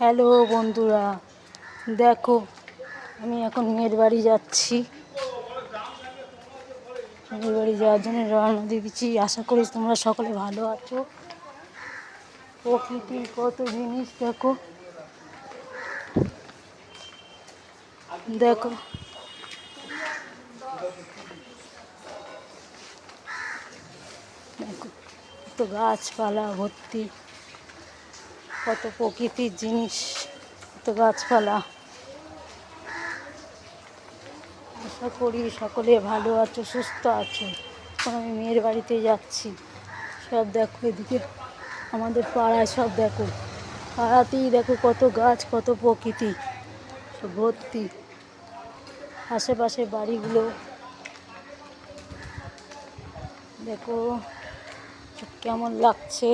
Hello বন্ধুরা, দেখো, আমি এখন মেয়ের বাড়ি যাচ্ছি। মেয়ের বাড়ি যাওয়ার জন্য রওনা দিয়েছি আশা করি তোমরা সকলে ভালো আছো। প্রকৃতির কত জিনিস, দেখো। দেখো। দেখো, কত গাছপালা ভর্তি। কত প্রকৃতির জিনিস, কত গাছপালা। আশা করি সকলে ভালো আছো, সুস্থ আছো। এখন আমি মেয়ের বাড়িতে যাচ্ছি। সব দেখো এদিকে। আমাদের পাড়ায় সব দেখো। পাড়াতেই দেখো কত গাছ, কত প্রকৃতি। ভর্তি। আশেপাশে বাড়িগুলো দেখো। কেমন লাগছে?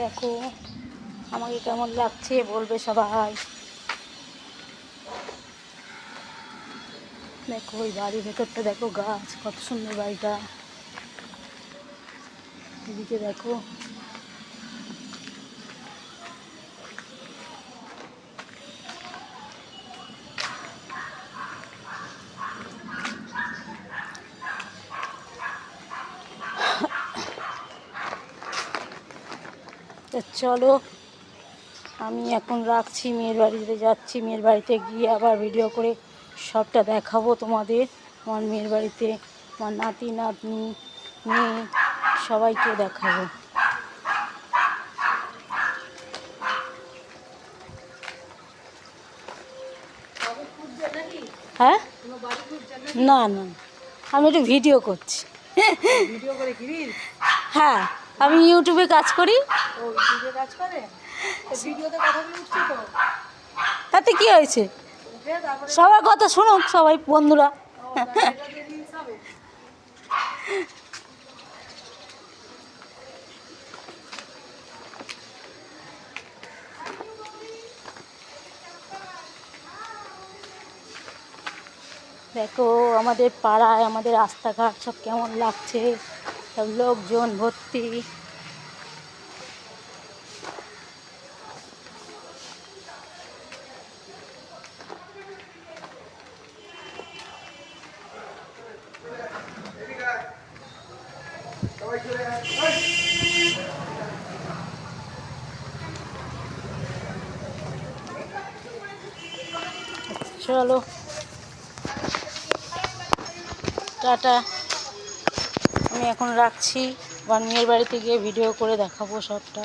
দেখো, আমাকে কেমন লাগছে বলবে সবাই। দেখো, ওই বাড়ির ভেতরটা দেখো, গাছ, কত সুন্দর বাড়িটা। এদিকে দেখো তো চলো আমি এখন রাখছি মেয়ের বাড়িতে যাচ্ছি। মেয়ের বাড়িতে গিয়ে আবার ভিডিও করে সবটা দেখাবো তোমাদের। আমার মেয়ের বাড়িতে আমার নাতি নাতনি মেয়ে সবাইকে দেখাবো। হ্যাঁ? না না আমি একটু ভিডিও করছি। ভিডিও করে হ্যাঁ। আমি ইউটিউবে কাজ করি। তাতে কি হয়েছে? সবার কথা শুনুক সবাই বন্ধুরা। দেখো আমাদের পাড়ায় আমাদের রাস্তাঘাট সব কেমন লাগছে? সব লোকজন ভর্তি। চলো। টাটা। আমি এখন রাখছি। মেয়ের বাড়িতে গিয়ে ভিডিও করে দেখাবো সবটা।